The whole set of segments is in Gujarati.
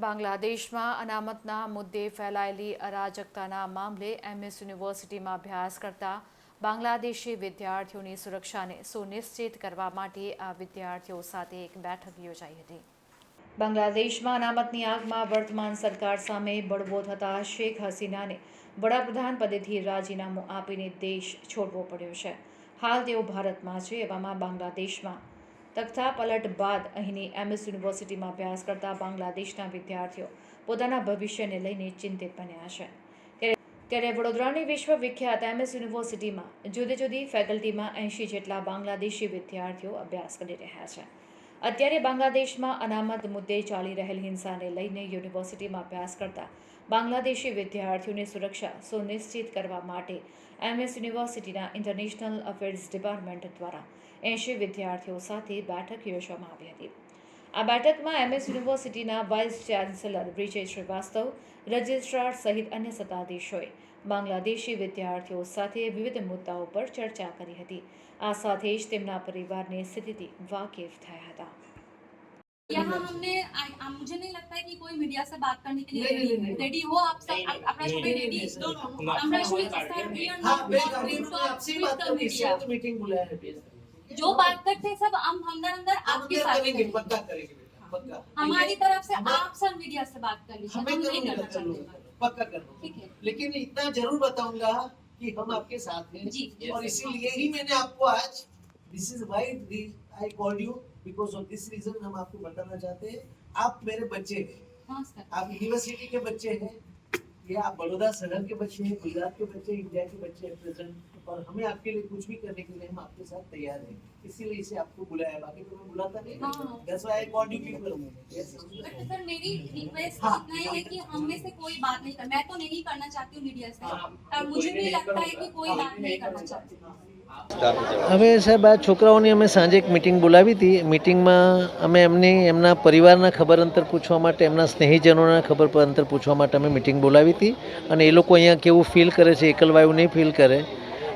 બાંગ્લાદેશમાં અનામતના મુદ્દે ફેલાયેલી અરાજકતાના મામલે એમએસ યુનિવર્સિટીમાં અભ્યાસ કરતા બાંગ્લાદેશી વિદ્યાર્થીઓની સુરક્ષાને સુનિશ્ચિત કરવા માટે આ વિદ્યાર્થીઓ સાથે એક બેઠક યોજાઈ હતી. બાંગ્લાદેશમાં અનામતની આગમાં વર્તમાન સરકાર સામે બળવો થતા શેખ હસીનાને વડાપ્રધાન પદેથી રાજીનામું આપીને દેશ છોડવો પડ્યો છે. હાલ તેઓ ભારતમાં છે, એવામાં બાંગ્લાદેશમાં તખ્તા પલટ બાદ અહીંની એમએસ યુનિવર્સિટીમાં અભ્યાસ કરતા બાંગ્લાદેશના વિદ્યાર્થીઓ પોતાના ભવિષ્યને લઈને ચિંતિત બન્યા છે. ત્યારે વડોદરાની વિશ્વવિખ્યાત એમએસ યુનિવર્સિટીમાં જુદી જુદી ફેકલ્ટીમાં એંશી જેટલા બાંગ્લાદેશી વિદ્યાર્થીઓ અભ્યાસ કરી રહ્યા છે. અત્યારે બાંગ્લાદેશમાં અનામત મુદ્દે ચાલી રહેલ હિંસાને લઈને યુનિવર્સિટીમાં અભ્યાસ કરતા બાંગ્લાદેશી વિદ્યાર્થીઓની સુરક્ષા સુનિશ્ચિત કરવા માટે એમએસ યુનિવર્સિટીના ઇન્ટરનેશનલ અફેર્સ ડિપાર્ટમેન્ટ દ્વારા એંશી વિદ્યાર્થીઓ સાથે બેઠક યોજવામાં આવી હતી. આ બેઠકમાં એમએસ યુનિવર્સિટીના vice chancellor Vijay Shrivastava, registrar સહિત અન્ય સત્તાધીશોએ બાંગ્લાદેશી વિદ્યાર્થીઓ સાથે વિવિધ મુદ્દાઓ પર ચર્ચા કરી હતી આ સાથે જ તેમના પરિવારની સ્થિતિથી વાકેફ થયા હતા यहाँ हमने आ- आ- मुझे नहीं लगता है कि कोई मीडिया से बात करने के लिए नहीं, नहीं, नहीं। रेडी हो आप सब आप- अपना नहीं, स्टूडेंट नहीं, रेडी नहीं, नहीं, नहीं, हम actually just are we are हाँ not बेस not अभी going to मैं आपसे ही with बात the करनी media. है तो मीटिंग बुलाया है बेस जो बात करते हैं सब हम अंदर अंदर हम आपके क्या साथ करेंगे करेंगे। पक्का करेंगे बेटा पक्का हमारी तरफ से हमें- आप सब मीडिया से बात कर लीजिए हमें हम नहीं करूंगा करना चलो चाहते पक्का कर लूँगा ठीक है। लेकिन इतना ज़रूर बताऊँगा कि हम आपके साथ हैं जी। और इसीलिए ही मैंने आपको आज this is why I called you because of this reason हम आपको बताना चाहते हैं। आप मेरे बच्चे हैं। आप यूनिवर्सिटी के बच्चे हैं। या आप बड़ौदा शहर के बच्चे हैं गुजरात के बच्चे इंडिया के बच्चे हैं प्रेजेंट और हमें आपके लिए कुछ भी करने के लिए हम आपके साथ तैयार हैं इसीलिए इसे आपको बुलाया बाकी तो मैं बुलाता नहीं हाँ। That's why I called you people but sir मेरी रिक्वेस्ट हाँ। इतना ही है कि हम में से कोई बात नहीं कर मैं तो नहीं करना चाहती हूँ मीडिया से हाँ। और मुझे भी लगता है कि कोई बात नहीं करना चाहती હવે સાહેબ, આ છોકરાઓની અમે સાંજે એક મિટિંગ બોલાવી હતી. મિટિંગમાં અમે એમની, એમના પરિવારના ખબર અંતર પૂછવા માટે, એમના સ્નેહીજનોના ખબર પર અંતર પૂછવા માટે અમે મિટિંગ બોલાવી હતી. અને એ લોકો અહીંયા કેવું ફીલ કરે છે એકલવાયું નહીં ફીલ કરે.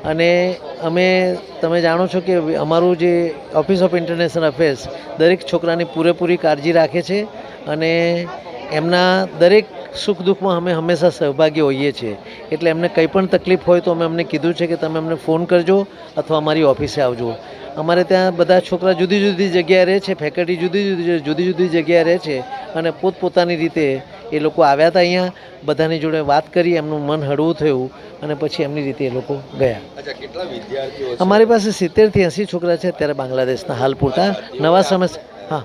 અને અમે, તમે જાણો છો કે અમારું જે ઓફિસ ઓફ ઇન્ટરનેશનલ અફેર્સ દરેક છોકરાની પૂરેપૂરી કાળજી રાખે છે. અને એમના દરેક સુખ દુઃખમાં અમે હંમેશા સહભાગી હોઈએ છીએ. એટલે એમને કંઈ પણ તકલીફ હોય તો અમે અમને કીધું છે કે તમે અમને ફોન કરજો અથવા અમારી ઓફિસે આવજો. અમારે ત્યાં બધા છોકરા જુદી જુદી જગ્યાએ રહે છે ફેકલ્ટી જુદી જુદી જુદી જુદી જગ્યાએ રહે છે અને પોતપોતાની રીતે એ લોકો આવ્યા હતા અહીંયા બધાની જોડે વાત કરી એમનું મન હળવું થયું અને પછી એમની રીતે એ લોકો ગયા. કેટલા વિદ્યાર્થીઓ અમારી પાસે સિત્તેરથી એંસી છોકરા છે અત્યારે બાંગ્લાદેશના હાલ પૂરતા નવા સમય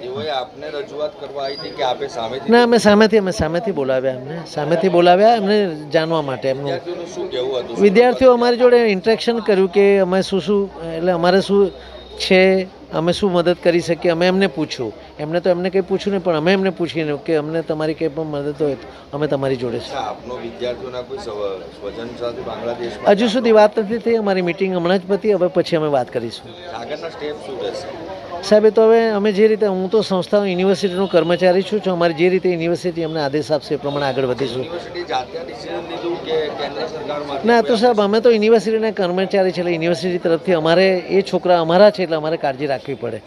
તેઓએ આપને રજૂઆત કરવા આવી હતી કે આપે સામેથી ના અમે સામેથી અમે સામેથી બોલાવ્યા એમને. સામેથી બોલાવ્યા એમને જાણવા માટે એમનું. શું કહેવું હતું? વિદ્યાર્થીઓ અમારી જોડે ઇન્ટરેક્શન કર્યું કે અમે શું શું એટલે અમારે શું છે અમે શું મદદ કરી શકીએ અમે એમને પૂછ્યું. એમને તો એમને કંઈ પૂછ્યું નહીં પણ અમે એમને પૂછીને કે અમને તમારી કંઈ પણ મદદ હોય તો અમે તમારી જોડે છે આપનો વિદ્યાર્થીઓના કોઈ સ્વજન સાથે બાંગ્લાદેશમાં હજુ સુધી વાત નથી થઈ અમારી મિટિંગ હમણાં જ પતી હવે પછી અમે વાત કરીશું. આગળના સ્ટેપ શું રહેશે? સાહેબ એ તો હવે અમે જે રીતે હું તો સંસ્થા યુનિવર્સિટીનો કર્મચારી છું છું અમારી જે રીતે યુનિવર્સિટી અમને આદેશ આપશે એ પ્રમાણે આગળ વધીશું. ના તો સાહેબ અમે તો યુનિવર્સિટીના કર્મચારી છે એટલે યુનિવર્સિટી તરફથી અમારે એ છોકરા અમારા છે એટલે અમારે કાળજી રાખવી પડે.